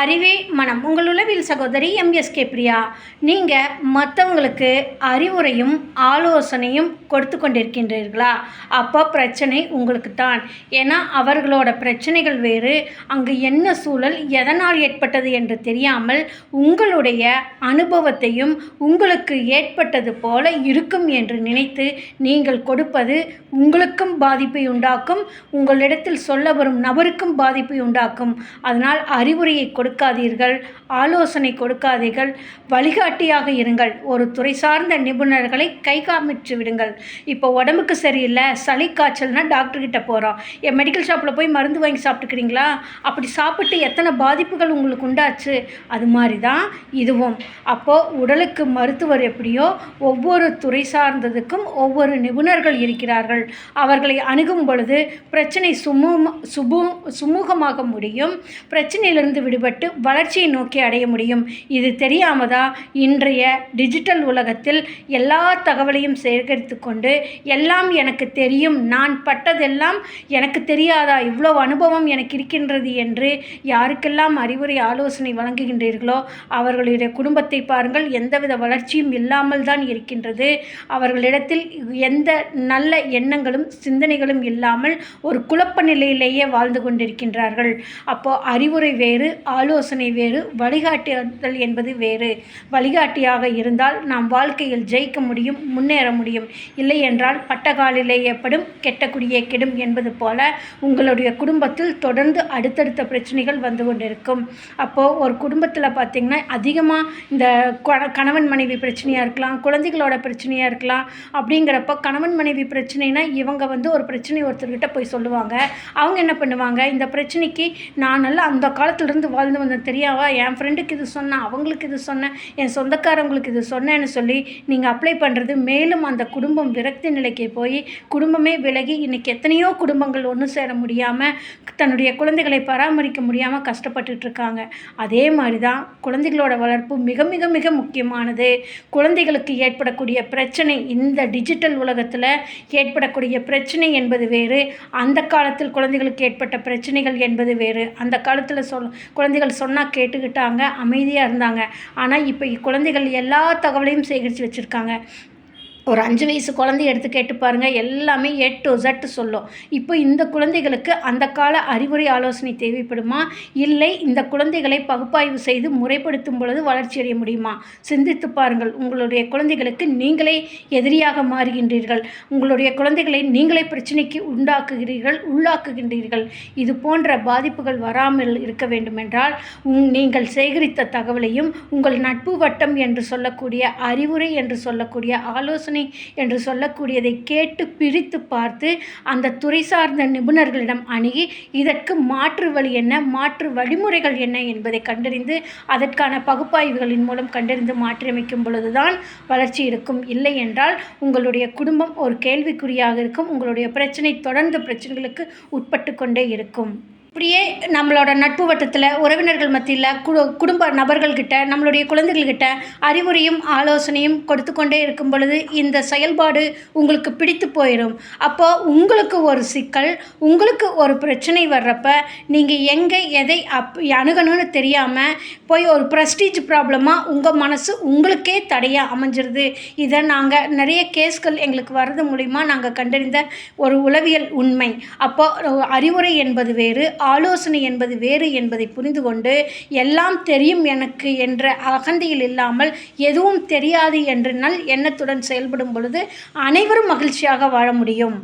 அறிவே மனம். உங்கள் உளவில் சகோதரி எம்எஸ்கே பிரியா. நீங்கள் மற்றவங்களுக்கு அறிவுரையும் ஆலோசனையும் கொடுத்து கொண்டிருக்கின்றீர்களா? அப்போ பிரச்சனை உங்களுக்கு தான். ஏன்னா அவர்களோட பிரச்சனைகள் வேறு. அங்கு என்ன சூழல் எதனால் ஏற்பட்டது என்று தெரியாமல் உங்களுடைய அனுபவத்தையும் உங்களுக்கு ஏற்பட்டது போல இருக்கும் என்று நினைத்து நீங்கள் கொடுப்பது உங்களுக்கும் பாதிப்பை உண்டாக்கும். உங்களிடத்தில் சொல்ல வரும் நபருக்கும் பாதிப்பை உண்டாக்கும். அதனால் அறிவுரையை கொடு கொடுக்காதீர்கள் ஆலோசனை கொடுக்காதீர்கள் வழிகாட்டியாக இருங்கள். ஒரு துறை சார்ந்த நிபுணர்களை கை காமிச்சு விடுங்கள். இப்போ உடம்புக்கு சரியில்லை சளி காய்ச்சல்னா டாக்டர்கிட்ட போகிறோம் என் மெடிக்கல் ஷாப்பில் போய் மருந்து வாங்கி சாப்பிட்டுக்கிறீங்களா? அப்படி சாப்பிட்டு எத்தனை பாதிப்புகள் உங்களுக்கு உண்டாச்சு? அது மாதிரி தான் இதுவும். அப்போது உடலுக்கு மருத்துவர் எப்படியோ ஒவ்வொரு துறை சார்ந்ததுக்கும் ஒவ்வொரு நிபுணர்கள் இருக்கிறார்கள். அவர்களை அணுகும் பொழுது பிரச்சனை சுமூ சுபு சுமூகமாக முடியும். பிரச்சனையிலிருந்து விடுபட்டு வளர்ச்சியை நோக்கி அடைய முடியும். இது தெரியாமல் தான் இன்றைய டிஜிட்டல் உலகத்தில் எல்லா தகவலையும் சேகரித்து கொண்டு எல்லாம் எனக்கு தெரியும் நான் பட்டதெல்லாம் எனக்கு தெரியாதா இவ்வளோ அனுபவம் எனக்கு இருக்கின்றது என்று யாருக்கெல்லாம் அறிவுரை ஆலோசனை வழங்குகின்றீர்களோ அவர்களுடைய குடும்பத்தை பாருங்கள் எந்தவித வளர்ச்சியும் இல்லாமல் தான் இருக்கின்றது. அவர்களிடத்தில் எந்த நல்ல எண்ணங்களும் சிந்தனைகளும் இல்லாமல் ஒரு குழப்ப நிலையிலேயே வாழ்ந்து கொண்டிருக்கின்றார்கள். அப்போ அறிவுரை வேறு ஆலோசனை வேறு வழிகாட்டுதல் என்பது வேறு. வழிகாட்டியாக இருந்தால் நாம் வாழ்க்கையில் ஜெயிக்க முடியும் முன்னேற முடியும். இல்லை என்றால் பட்டகாலிலே ஏற்படும் கெட்ட குடியே கெடும் என்பது போல உங்களுடைய குடும்பத்தில் தொடர்ந்து அடுத்தடுத்த பிரச்சனைகள் வந்து கொண்டிருக்கும். அப்போது ஒரு குடும்பத்தில் பார்த்திங்கன்னா அதிகமாக இந்த கொ- கணவன் மனைவி பிரச்சனையாக இருக்கலாம் குழந்தைகளோட பிரச்சனையாக இருக்கலாம் அப்படிங்கிறப்ப கணவன் மனைவி பிரச்சனைனா இவங்க வந்து ஒரு பிரச்சனை ஒருத்தர்கிட்ட போய் சொல்லுவாங்க. அவங்க என்ன பண்ணுவாங்க? இந்த பிரச்சனைக்கு நான் நல்லா அந்த காலத்துலேருந்து வாழ்ந்து வந்தேன் தெரியாவா? என் ஃப்ரெண்டுக்கு இது சொன்னேன் அவங்களுக்கு இது சொன்னேன் என் சொந்தக்காரங்களுக்கு இது சொன்னேன்னு சொல்லி நீங்கள் அப்ளை பண்ணுறது மேலும் அந்த குடும்பம் விரக்தி நிலைக்கு போய் குடும்பமே விலகி இன்றைக்கி எத்தனையோ குடும்பங்கள் ஒன்று சேர முடியாமல் தன்னுடைய குழந்தைகளை பராமரிக்க முடியாமல் கஷ்டப்பட்டுட்டு இருக்காங்க. அதே மாதிரி தான் குழந்தைகளோட வளர்ப்பு மிக மிக மிக முக்கியமானது. குழந்தைகளுக்கு ஏற்படக்கூடிய பிரச்சனை இந்த டிஜிட்டல் உலகத்தில் ஏற்படக்கூடிய பிரச்சனை என்பது வேறு. அந்த காலத்தில் குழந்தைகளுக்கு ஏற்பட்ட பிரச்சனைகள் என்பது வேறு. அந்த காலத்தில் சொல் குழந்தைகள் சொன்னால் கேட்டுக்கிட்டாங்க அமைதியாக இருந்தாங்க. ஆனால் இப்போ குழந்தைகள் எல்லா தகவலையும் சேகரித்து வச்சுருக்காங்க. ஒரு அஞ்சு வயசு குழந்தைய எடுத்து கேட்டு பாருங்கள் எல்லாமே ஏ டு சொல்லும். இப்போ இந்த குழந்தைகளுக்கு அந்த கால அறிவுரை ஆலோசனை தேவைப்படுமா? இல்லை இந்த குழந்தைகளை பகுப்பாய்வு செய்து முறைப்படுத்தும் பொழுது வளர்ச்சி அடைய முடியுமா? சிந்தித்து பாருங்கள். உங்களுடைய குழந்தைகளுக்கு நீங்களே எதிரியாக மாறுகின்றீர்கள். உங்களுடைய குழந்தைகளை நீங்களே பிரச்சனைக்கு உண்டாக்குகிறீர்கள் உள்ளாக்குகின்றீர்கள். இது போன்ற பாதிப்புகள் வராமல் இருக்க வேண்டுமென்றால் உங் நீங்கள் சேகரித்த தகவலையும் உங்கள் நட்பு வட்டம் என்று சொல்லக்கூடிய அறிவுரை என்று சொல்லக்கூடிய ஆலோசனை என்று சொல்லக்கூடியதை கேட்டு பிரித்து பார்த்து அந்த துறை சார்ந்த நிபுணர்களிடம் அணுகி இதற்கு மாற்று வழி என்ன? மாற்று வழிமுறைகள் என்ன? என்பதை கண்டறிந்து அதற்கான பகுப்பாய்வுகளின் மூலம் கண்டறிந்து மாற்றியமைக்கும் பொழுதுதான் வளர்ச்சி இருக்கும். இல்லை என்றால் உங்களுடைய குடும்பம் ஒரு கேள்விக்குறியாக இருக்கும். உங்களுடைய பிரச்சனை தொடர்ந்து பிரச்சனைகளுக்கு உட்பட்டு கொண்டே இருக்கும். இப்படியே நம்மளோட நட்பு வட்டத்தில் உறவினர்கள் மத்தியில் கு குடும்ப நபர்கள்கிட்ட நம்மளுடைய குழந்தைகள்கிட்ட அறிவுரையும் ஆலோசனையும் கொடுத்து கொண்டே இருக்கும் பொழுது இந்த செயல்பாடு உங்களுக்கு பிடித்து போயிடும் அப்போ உங்களுக்கு ஒரு சிக்கல் உங்களுக்கு ஒரு பிரச்சனை வர்றப்ப நீங்கள் எங்கே எதை அப் அணுகணும்னு தெரியாமல் போய் ஒரு ப்ரெஸ்டீஜ் ப்ராப்ளமாக உங்கள் மனசு உங்களுக்கே தடையாக அமைஞ்சிருது. இதை நாங்கள் நிறைய கேஸ்கள் எங்களுக்கு வர்றது மூலிமா நாங்கள் கண்டறிந்த ஒரு உளவியல் உண்மை. அப்போ அறிவுரை என்பது வேறு ஆலோசனை என்பது வேறு என்பதை புரிந்து கொண்டு எல்லாம் தெரியும் எனக்கு என்ற அகந்தையில் இல்லாமல் எதுவும் தெரியாது என்று நல் எண்ணத்துடன் செயல்படும் பொழுது அனைவரும் மகிழ்ச்சியாக வாழ முடியும்.